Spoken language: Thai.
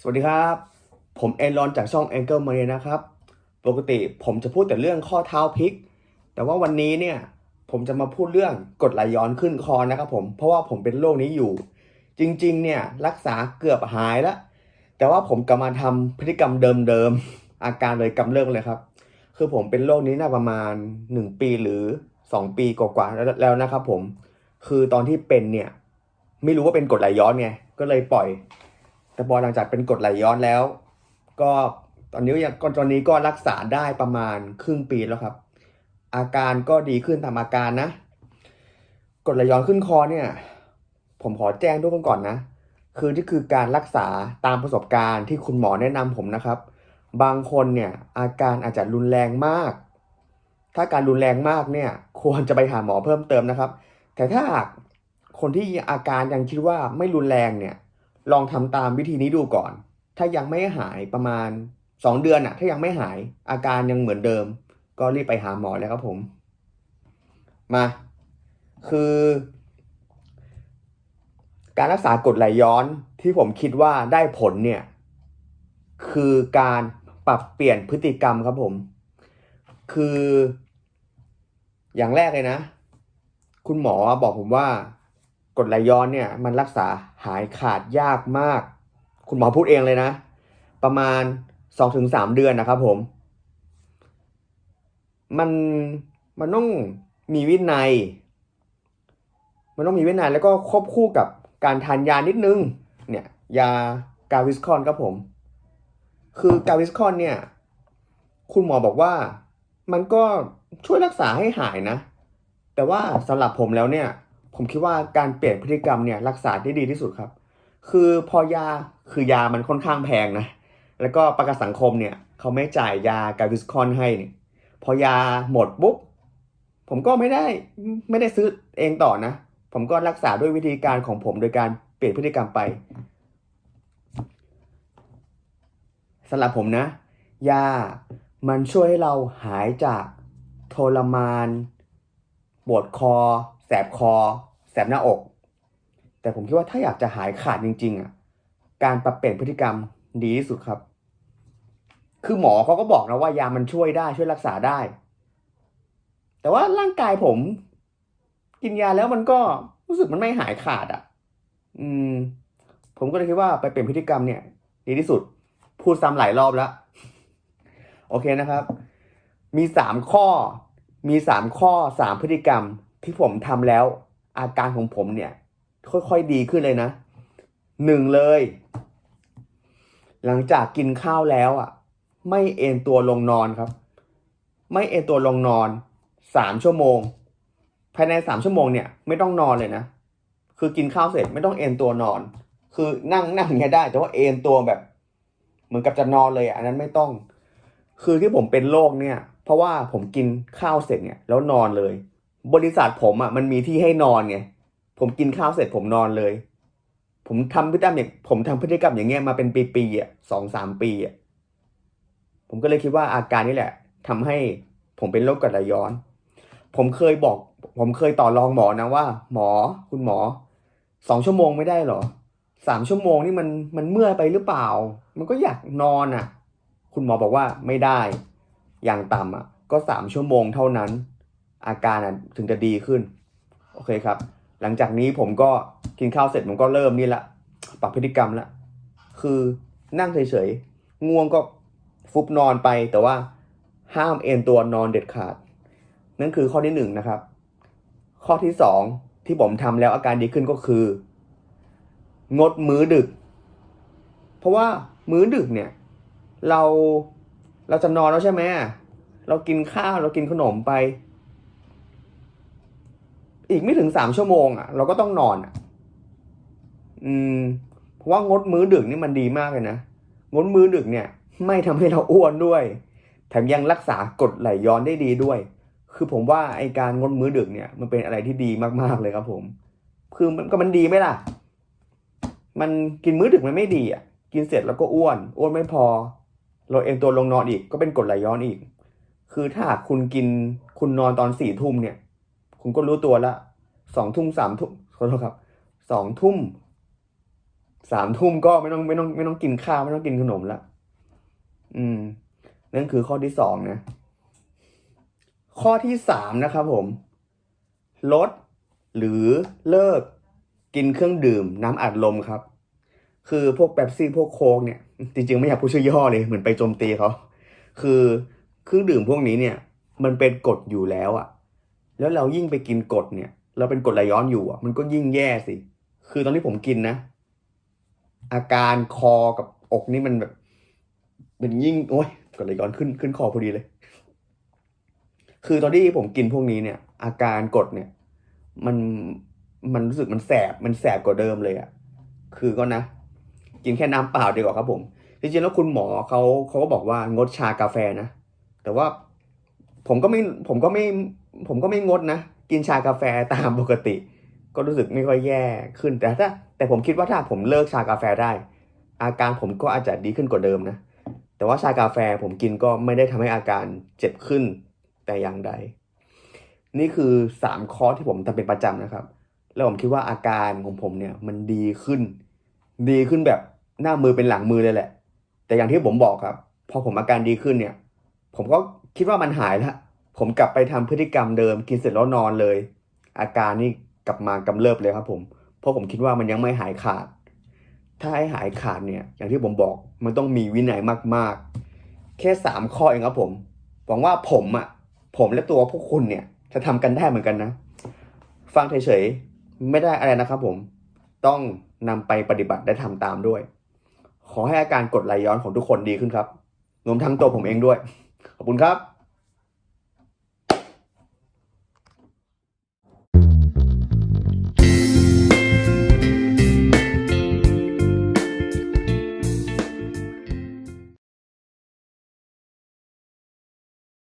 สวัสดีครับ ผมเอนรอนจากช่อง Angle m a r i นะครับ ปกติผมจะพูดแต่เรื่องข้อเท้าพลิก แต่ว่าวันนี้เนี่ยผมจะมาพูดเรื่องกรดไหลย้อนขึ้นคอนะครับผมเพราะว่าผมเป็นโรคนี้อยู่ จริงๆเนี่ยรักษาเกือบหายแล้ว แต่ว่าผมกลับมาทำพฤติกรรมเดิมๆ อาการเลยกำเริบเลยครับ คือผมเป็นโรคนี้น่าประมาณ 1 ปีหรือ 2 ปีกว่าๆแล้วแล้วนะครับผมคือตอนที่เป็นเนี่ยไม่รู้ว่าเป็นกรดไหลย้อนไงก็เลยปล่อย แต่พอหลังจากเป็นกรดไหลย้อนแล้ว ก็ตอนนี้ยังตอนนี้ก็รักษาได้ประมาณครึ่งปีแล้วครับ อาการก็ดีขึ้นตามอาการนะกรดไหลย้อนขึ้นคอเนี่ย ผมขอแจ้งทุกคนก่อนนะ คือนี่คือการรักษาตามประสบการณ์ที่คุณหมอแนะนำผมนะครับ บางคนเนี่ยอาการอาจจะรุนแรงมาก ถ้าการรุนแรงมากเนี่ยควรจะไปหาหมอเพิ่มเติมนะครับ แต่ถ้าหากคนที่อาการยังคิดว่าไม่รุนแรงเนี่ย ลองทำตามวิธีนี้ดูก่อน ถ้ายังไม่หายประมาณ 2 เดือนอะถ้ายังไม่หายอาการยังเหมือนเดิม ก็รีบไปหาหมอเลยครับผม มา คือ การรักษากดไหลย้อนที่ผมคิดว่าได้ผลเนี่ย คือการปรับเปลี่ยนพฤติกรรมครับผม คือ อย่างแรกเลยนะ คุณหมอบอกผมว่า กรดไหลย้อนเนี่ยมันรักษาหายขาดยากมาก คุณหมอพูดเองเลยนะ ประมาณสองถึงสามเดือนนะครับผม มันมันต้องมีวินัย มันต้องมีวินัยแล้วก็ควบคู่กับการทานยานิดนึง เนี่ย ยากาวิสคอนครับผม คือกาวิสคอนเนี่ย คุณหมอบอกว่ามันก็ช่วยรักษาให้หายนะ แต่ว่าสำหรับผมแล้วเนี่ย ผมคิดว่าการเปลี่ยนพฤติกรรมเนี่ยรักษาได้ดีที่สุดครับ คือพอยาคือยามันค่อนข้างแพงนะแล้วก็ประกันสังคมเนี่ยเขาไม่จ่ายยากาวิสคอนให้เนี่ยพอยาหมดปุ๊บผมก็ไม่ได้ไม่ได้ซื้อเองต่อนะ ผมก็รักษาด้วยวิธีการของผมโดยการเปลี่ยนพฤติกรรมไปสำหรับผมนะ ยามันช่วยให้เราหายจากทรมานปวดคอ แสบคอ บหน้าอก แต่ผมคิดว่าถ้าอยากจะหายขาดจริง ๆอะการปรับเปลี่ยนพฤติกรรมดีที่สุดครับ คือหมอเขาก็บอกนะว่ายามันช่วยได้ช่วยรักษาได้ แต่ว่าร่างกายผม กินยาแล้วมันก็รู้สึกมันไม่หายขาดอะ อืม ผมก็เลยคิดว่าไปเปลี่ยนพฤติกรรมเนี่ยดีที่สุด พูดซ้ำหลายรอบแล้ว โอเคนะครับ มีสามข้อ มีสามข้อสามพฤติกรรมที่ผมทำแล้ว อาการของผมเนี่ย ค่อยๆดีขึ้นเลยนะหนึ่งเลย หลังจากกินข้าวแล้วอะ ไม่เอนตัวลงนอนครับ ไม่เอนตัวลงนอนสามชั่วโมง ภายในสามชั่วโมงเนี่ย ไม่ต้องนอนเลยนะคือกินข้าวเสร็จไม่ต้องเอนตัวนอน คือนั่งนั่งอย่างเงี้ยได้ แต่ว่าเอนตัวแบบ เหมือนกับจะนอนเลยอะอันนั้นไม่ต้อง คือที่ผมเป็นโรคเนี่ย เพราะว่าผมกินข้าวเสร็จเนี่ย แล้วนอนเลย บริษัทผมอะมันมีที่ให้นอนไงผมกินข้าวเสร็จผมนอนเลย ผมทำพฤติกรรมอย่างผมทำพฤติกรรมอย่างเงี้ยมาเป็นปีๆอะสองสามปีอะผมก็เลยคิดว่าอาการนี้แหละทำให้ผมเป็นโรคกรดไหลย้อน ผมเคยบอก ผมเคยต่อรองหมอนะว่า หมอคุณหมอสองชั่วโมงไม่ได้หรอสามชั่วโมงนี่มันมันเมื่อยไปหรือเปล่า มันก็อยากนอนอะ คุณหมอบอกว่าไม่ได้ อย่างต่ำอะ ก็สามชั่วโมงเท่านั้น อาการถึงจะดีขึ้น โอเคครับ หลังจากนี้ผมก็กินข้าวเสร็จผมก็เริ่มนี่ละปรับพฤติกรรมละคือนั่งเฉยๆง่วงก็ฟุบนอนไปแต่ว่าห้ามเอนตัวนอนเด็ดขาด นั่นคือข้อที่หนึ่งนะครับ ข้อที่สองที่ผมทำแล้วอาการดีขึ้นก็คือ งดมื้อดึก เพราะว่ามื้อดึกเนี่ย เราเราจะนอนแล้วใช่ไหมเรากินข้าวเรากินขนมไป อีกไม่ถึงสามชั่วโมงอะ เราก็ต้องนอนอะ อืม เพราะว่างดมื้อดึกนี่มันดีมากเลยนะ งดมื้อดึกเนี่ย ไม่ทำให้เราอ้วนด้วย แถมยังรักษากรดไหลย้อนได้ดีด้วย คือผมว่าไอการงดมื้อดึกเนี่ย มันเป็นอะไรที่ดีมากๆเลยครับผม คือมันก็มันดีไหมล่ะ มันกินมื้อดึกมันไม่ดีอะ กินเสร็จแล้วก็อ้วน อ้วนไม่พอ เราเองตัวลงนอนอีก ก็เป็นกรดไหลย้อนอีก คือถ้าคุณกินคุณนอนตอนสี่ทุ่มเนี่ย คุณก็รู้ตัวละสองทุ่มสามทุ่มขอโทษครับสองทุ่มสามทุ่มก็ไม่ต้องไม่ต้องไม่ต้องกินข้าวไม่ต้องกินขนมละอืม นั่นคือข้อที่สองนะ ข้อที่สามนะครับผม ลดหรือเลิกกินเครื่องดื่มน้ำอัดลมครับ คือพวกแป๊บซี่พวกโค้กเนี่ย จริงๆ ไม่อยากพูดชื่อย่อเลยเหมือนไปโจมตีเขา คือเครื่องดื่มพวกนี้เนี่ย มันเป็นกฎอยู่แล้วอะ แล้วเรายิ่งไปกินกฎเนี่ย เราเป็นกฎไหลย้อนอยู่อะ มันก็ยิ่งแย่สิ คือตอนที่ผมกินนะ อาการคอกับอกนี่มันแบบเป็นยิ่งโอ้ยกฎไหลย้อนขึ้นขึ้นคอพอดีเลย คือตอนที่ผมกินพวกนี้เนี่ย อาการกดเนี่ย มันมันรู้สึกมันแสบมันแสบกว่าเดิมเลยอะ่ะ คือก็นะ กินแค่น้ำเปล่าดีกว่าครับผมจริงๆแล้วคุณหมอเขาเขาก็บอกว่างดชากาแฟนะ แต่ว่าผมก็ไม่ผมก็ไม่ ผมก็ไม่งดนะ กินชากาแฟตามปกติ ก็รู้สึกไม่ค่อยแย่ขึ้นแต่ถ้า แต่ผมคิดว่าถ้าผมเลิกชากาแฟได้ อาการผมก็อาจจะดีขึ้นกว่าเดิมนะ แต่ว่าชากาแฟผมกินก็ไม่ได้ทำให้อาการเจ็บขึ้นแต่อย่างใด นี่คือสามข้อที่ผมทำเป็นประจำนะครับ แล้วผมคิดว่าอาการของผมเนี่ยมันดีขึ้น ดีขึ้นแบบหน้ามือเป็นหลังมือเลยแหละ แต่อย่างที่ผมบอกครับ พอผมอาการดีขึ้นเนี่ย ผมก็คิดว่ามันหายแล้ว ผมกลับไปทำพฤติกรรมเดิม กินเสร็จแล้วนอนเลย อาการนี่กลับมากำเริบเลยครับผมเพราะผมคิดว่ามันยังไม่หายขาด ถ้าให้หายขาดเนี่ย อย่างที่ผมบอกมันต้องมีวินัยมากๆ แค่สามข้อเองครับผมหวังว่าผมอะผมและตัวพวกคุณเนี่ย จะทำกันได้เหมือนกันนะ ฟังเฉยๆไม่ได้อะไรนะครับผมต้องนำไปปฏิบัติและทำตามด้วย ขอให้อาการกดไหลย้อนของทุกคนดีขึ้นครับรวมทั้งตัวผมเองด้วย ขอบคุณครับ